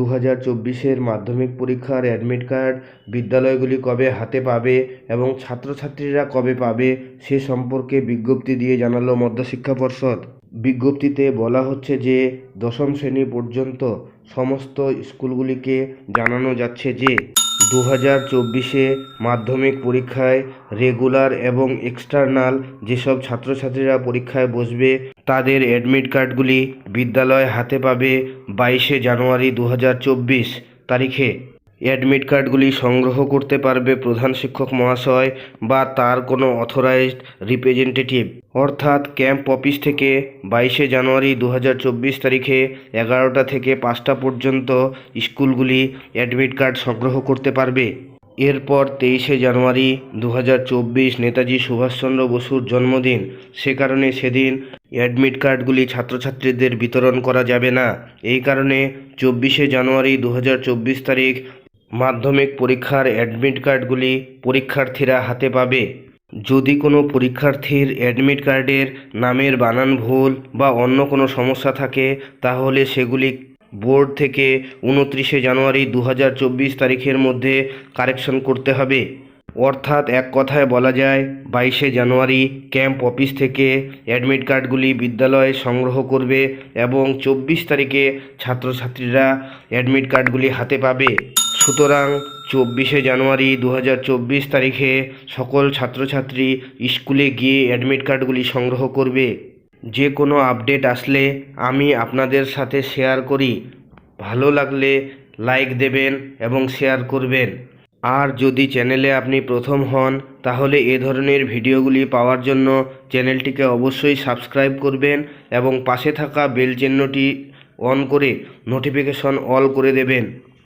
দু হাজার চব্বিশের মাধ্যমিক পরীক্ষার অ্যাডমিট কার্ড বিদ্যালয়গুলি কবে হাতে পাবে এবং ছাত্রছাত্রীরা কবে পাবে সে সম্পর্কে বিজ্ঞপ্তি দিয়ে জানালো মধ্যশিক্ষা পর্ষদ। বিজ্ঞপ্তিতে বলা হচ্ছে যে, দশম শ্রেণি পর্যন্ত সমস্ত স্কুলগুলিকে জানানো যাচ্ছে যে দু হাজার চব্বিশে মাধ্যমিক পরীক্ষায় রেগুলার এবং এক্সটার্নাল যেসব ছাত্রছাত্রীরা পরীক্ষায় বসবে, তাদের অ্যাডমিট কার্ডগুলি বিদ্যালয় হাতে পাবে বাইশে জানুয়ারি দু হাজার চব্বিশ তারিখে। অ্যাডমিট কার্ডগুলি সংগ্রহ করতে পারবে প্রধান শিক্ষক মহাশয় বা তার কোনো অথরাইজড রিপ্রেজেন্টেটিভ। অর্থাৎ ক্যাম্প অফিস থেকে বাইশে জানুয়ারি দু হাজার চব্বিশ তারিখে এগারোটা থেকে পাঁচটা পর্যন্ত স্কুলগুলি অ্যাডমিট কার্ড সংগ্রহ করতে পারবে। এরপর তেইশে জানুয়ারি দু হাজার চব্বিশ নেতাজি সুভাষচন্দ্র বসুর জন্মদিন। সে কারণে সেদিন অ্যাডমিট কার্ডগুলি ছাত্রছাত্রীদের বিতরণ করা যাবে না। এই কারণে চব্বিশে জানুয়ারি দু হাজার চব্বিশ তারিখ মাধ্যমিক পরীক্ষার অ্যাডমিট কার্ডগুলি পরীক্ষার্থীরা হাতে পাবে। যদি কোনো পরীক্ষার্থীর অ্যাডমিট কার্ডের নামের বানান ভুল বা অন্য কোনো সমস্যা থাকে, তাহলে সেগুলি বোর্ড থেকে উনত্রিশে জানুয়ারি দু হাজার চব্বিশ তারিখের মধ্যে কারেকশন করতে হবে। অর্থাৎ এক কথায় বলা যায়, বাইশে জানুয়ারি ক্যাম্প অফিস থেকে অ্যাডমিট কার্ডগুলি বিদ্যালয়ে সংগ্রহ করবে এবং চব্বিশ তারিখে ছাত্রছাত্রীরা অ্যাডমিট কার্ডগুলি হাতে পাবে। সুতরাং চব্বিশে জানুয়ারি দু হাজার চব্বিশ তারিখে সকল ছাত্রছাত্রী স্কুলে গিয়ে অ্যাডমিট কার্ডগুলি সংগ্রহ করবে। যে কোনো আপডেট আসলে আমি আপনাদের সাথে শেয়ার করি। ভালো লাগলে লাইক দেবেন এবং শেয়ার করবেন। আর যদি চ্যানেলে আপনি প্রথম হন, তাহলে এ ধরনের ভিডিওগুলি পাওয়ার জন্য চ্যানেলটিকে অবশ্যই সাবস্ক্রাইব করবেন এবং পাশে থাকা বেল চিহ্নটি অন করে নোটিফিকেশন অল করে দেবেন।